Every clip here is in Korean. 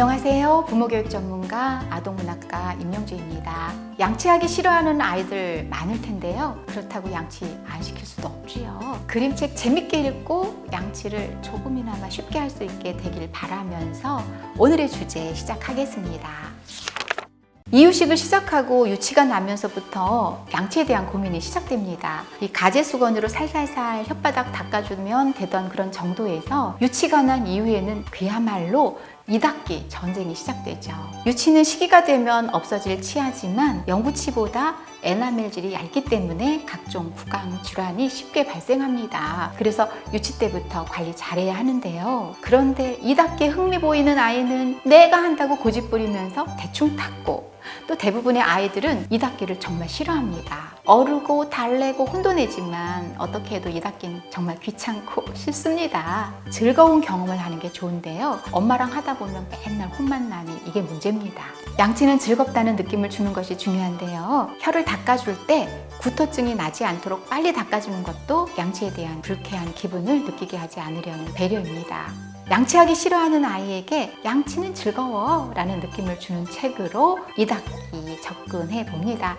안녕하세요. 부모교육 전문가 아동문학가 임영주입니다. 양치하기 싫어하는 아이들 많을 텐데요. 그렇다고 양치 안 시킬 수도 없지요. 그림책 재밌게 읽고 양치를 조금이나마 쉽게 할 수 있게 되길 바라면서 오늘의 주제 시작하겠습니다. 이유식을 시작하고 유치가 나면서부터 양치에 대한 고민이 시작됩니다. 이 가재 수건으로 살살살 혓바닥 닦아주면 되던 그런 정도에서 유치가 난 이후에는 그야말로 이닦기 전쟁이 시작되죠. 유치는 시기가 되면 없어질 치아지만 영구치보다 에나멜질이 얇기 때문에 각종 구강 질환이 쉽게 발생합니다. 그래서 유치 때부터 관리 잘해야 하는데요. 그런데 이닦기에 흥미 보이는 아이는 내가 한다고 고집 부리면서 대충 닦고 또 대부분의 아이들은 이닦기를 정말 싫어합니다. 어르고 달래고 혼돈내지만 어떻게 해도 이닦기는 정말 귀찮고 싫습니다. 즐거운 경험을 하는 게 좋은데요. 엄마랑 하다 보면 맨날 혼만 나니 이게 문제입니다. 양치는 즐겁다는 느낌을 주는 것이 중요한데요. 혀를 닦아줄 때 구토증이 나지 않도록 빨리 닦아주는 것도 양치에 대한 불쾌한 기분을 느끼게 하지 않으려는 배려입니다. 양치하기 싫어하는 아이에게 양치는 즐거워 라는 느낌을 주는 책으로 이닦기 접근해 봅니다.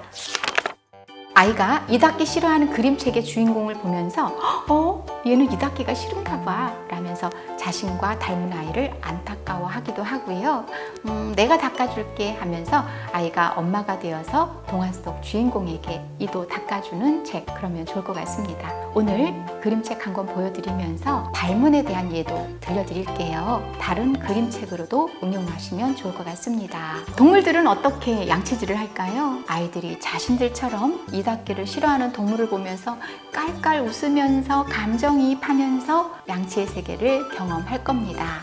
아이가 이닦기 싫어하는 그림책의 주인공을 보면서 어? 얘는 이닦기가 싫은가 봐 라면서 자신과 닮은 아이를 안타까워하기도 하고요. 음, 내가 닦아줄게 하면서 아이가 엄마가 되어서 동화 속 주인공에게 이도 닦아주는 책 그러면 좋을 것 같습니다. 오늘 그림책 한 권 보여드리면서 발문에 대한 예도 들려드릴게요. 다른 그림책으로도 응용하시면 좋을 것 같습니다. 동물들은 어떻게 양치질을 할까요? 아이들이 자신들처럼 이닦기를 싫어하는 동물을 보면서 깔깔 웃으면서 감정 이입하면서 양치의 세계를 경험할 겁니다.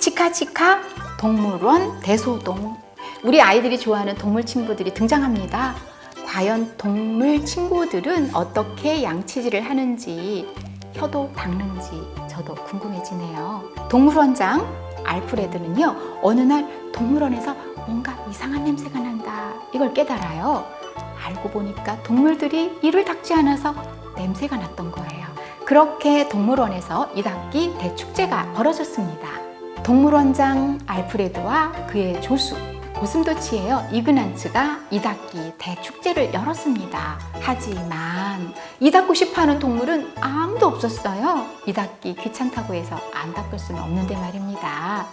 치카치카 동물원 대소동 우리 아이들이 좋아하는 동물 친구들이 등장합니다. 과연 동물 친구들은 어떻게 양치질을 하는지 혀도 닦는지 저도 궁금해지네요. 동물원장 알프레드는요 어느 날 동물원에서 뭔가 이상한 냄새가 난다 이걸 깨달아요. 알고 보니까 동물들이 이를 닦지 않아서 냄새가 났던 거예요. 그렇게 동물원에서 이닦기 대축제가 벌어졌습니다. 동물원장 알프레드와 그의 조수 고슴도치예요. 이그난츠가 이닦기 대축제를 열었습니다. 하지만 이닦고 싶어하는 동물은 아무도 없었어요. 이닦기 귀찮다고 해서 안 닦을 수는 없는데 말입니다.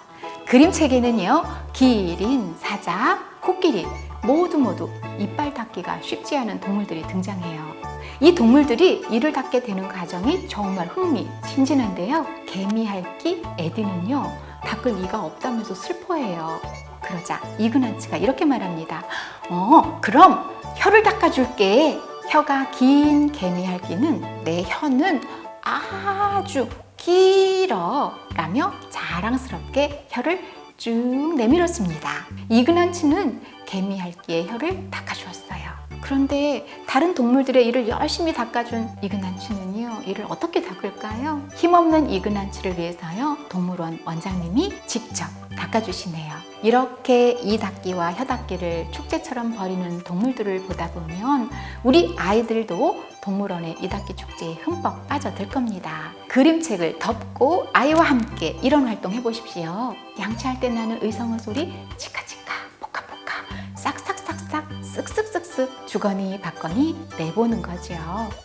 그림책에는요, 기린, 사자, 코끼리 모두 모두 이빨 닦기가 쉽지 않은 동물들이 등장해요. 이 동물들이 이를 닦게 되는 과정이 정말 흥미진진한데요. 개미 할기 에디는요, 닦을 이가 없다면서 슬퍼해요. 그러자 이그난츠가 이렇게 말합니다. 어, 그럼 혀를 닦아줄게. 혀가 긴 개미 할기는 내 혀는 아주 길어. 라며 자랑스럽게 혀를 쭉 내밀었습니다. 이그난츠는 개미 할기의 혀를 닦아주었어요. 그런데 다른 동물들의 이를 열심히 닦아준 이그난츠는요, 이를 어떻게 닦을까요? 힘없는 이그난츠를 위해서요, 동물원 원장님이 직접 닦아주시네요. 이렇게 이 닦기와 혀 닦기를 축제처럼 벌이는 동물들을 보다 보면 우리 아이들도 동물원의 이 닦기 축제에 흠뻑 빠져들 겁니다. 그림책을 덮고 아이와 함께 이런 활동 해보십시오. 양치할 때 나는 의성어 소리 치카치카 포카포카 싹싹싹싹 쓱쓱쓱 쓱 주거니 받거니 내보는 거죠.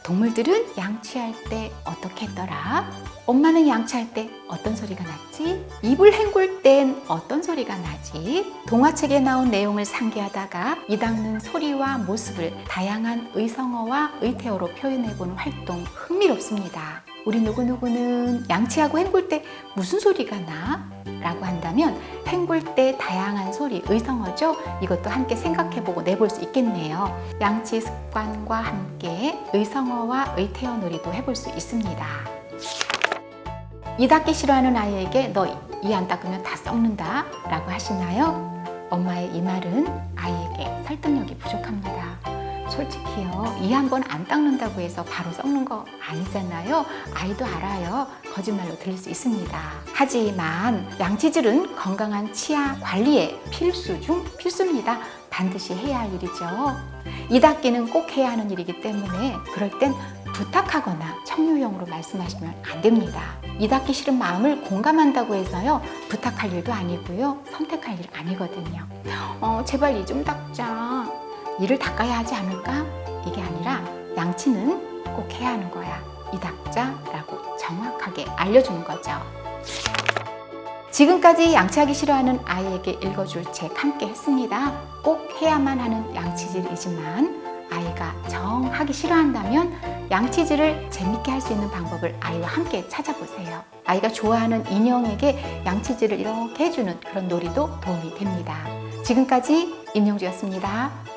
동물들은 양치할 때 어떻게 했더라? 엄마는 양치할 때 어떤 소리가 났지? 입을 헹굴 땐 어떤 소리가 나지? 동화책에 나온 내용을 상기하다가 이 닦는 소리와 모습을 다양한 의성어와 의태어로 표현해보는 활동 흥미롭습니다. 우리 누구누구는 양치하고 헹굴 때 무슨 소리가 나? 라고 한다면 헹굴 때 다양한 소리, 의성어죠? 이것도 함께 생각해보고 내볼 수 있겠네요. 양치 습관과 함께 의성어와 의태어 놀이도 해볼 수 있습니다. 이 닦기 싫어하는 아이에게 너 이 안 닦으면 다 썩는다 라고 하시나요? 엄마의 이 말은 아이에게 설득력이 부족합니다. 솔직히요, 이 한 번 안 닦는다고 해서 바로 썩는 거 아니잖아요. 아이도 알아요. 거짓말로 들릴 수 있습니다. 하지만 양치질은 건강한 치아 관리의 필수 중 필수입니다. 반드시 해야 할 일이죠. 이 닦기는 꼭 해야 하는 일이기 때문에 그럴 땐 부탁하거나 청유형으로 말씀하시면 안 됩니다. 이 닦기 싫은 마음을 공감한다고 해서요. 부탁할 일도 아니고요. 선택할 일 아니거든요. 어, 제발 이 좀 닦자. 이를 닦아야 하지 않을까? 이게 아니라 양치는 꼭 해야 하는 거야. 이 닦자라고 정확하게 알려주는 거죠. 지금까지 양치하기 싫어하는 아이에게 읽어줄 책 함께 했습니다. 꼭 해야만 하는 양치질이지만 아이가 정 하기 싫어한다면 양치질을 재밌게 할 수 있는 방법을 아이와 함께 찾아보세요. 아이가 좋아하는 인형에게 양치질을 이렇게 해주는 그런 놀이도 도움이 됩니다. 지금까지 임용주였습니다.